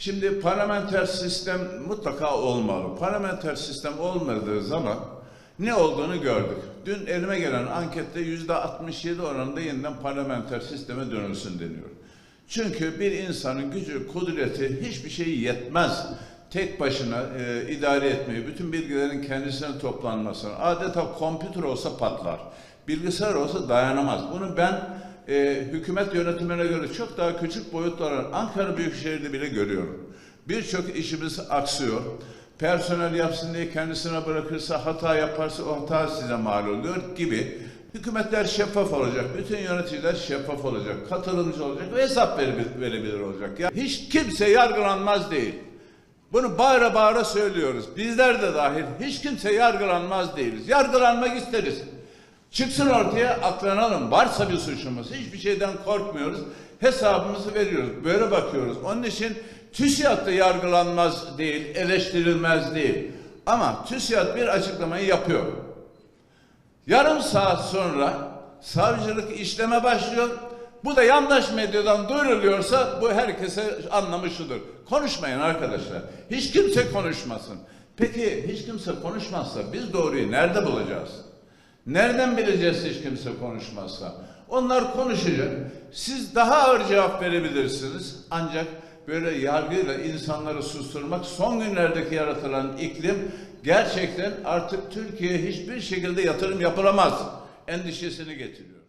Şimdi parlamenter sistem mutlaka olmalı. Parlamenter sistem olmadığı zaman ne olduğunu gördük. Dün elime gelen ankette yüzde 67 oranında yeniden parlamenter sisteme dönülsün deniyor. Çünkü bir insanın gücü, kudreti hiçbir şey yetmez. Tek başına e, idare etmeyi, bütün bilgilerin kendisine toplanmasına, adeta kompütür olsa patlar. Bilgisayar olsa dayanamaz. Bunu ben e, hükümet yönetimine göre çok daha küçük boyutlara Ankara Büyükşehir'de bile görüyorum. Birçok işimiz aksıyor. Personel yapsın diye kendisine bırakırsa hata yaparsa o hata size mal oluyor gibi. Hükümetler şeffaf olacak, bütün yöneticiler şeffaf olacak, katılımcı olacak ve hesap verebilir olacak. Ya hiç kimse yargılanmaz değil. Bunu bağıra bağıra söylüyoruz. Bizler de dahil hiç kimse yargılanmaz değiliz. Yargılanmak isteriz. Çıksın ortaya aklanalım. Varsa bir suçumuz. Hiçbir şeyden korkmuyoruz. Hesabımızı veriyoruz. Böyle bakıyoruz. Onun için TÜSİAD da yargılanmaz değil, eleştirilmez değil. Ama TÜSİAD bir açıklamayı yapıyor. Yarım saat sonra savcılık işleme başlıyor. Bu da yandaş medyadan duyuruluyorsa bu herkese anlamı şudur. Konuşmayın arkadaşlar. Hiç kimse konuşmasın. Peki hiç kimse konuşmazsa biz doğruyu nerede bulacağız? Nereden bileceğiz hiç kimse konuşmazsa? Onlar konuşacak. Siz daha ağır cevap verebilirsiniz. Ancak böyle yargıyla insanları susturmak son günlerdeki yaratılan iklim gerçekten artık Türkiye'ye hiçbir şekilde yatırım yapılamaz endişesini getiriyor.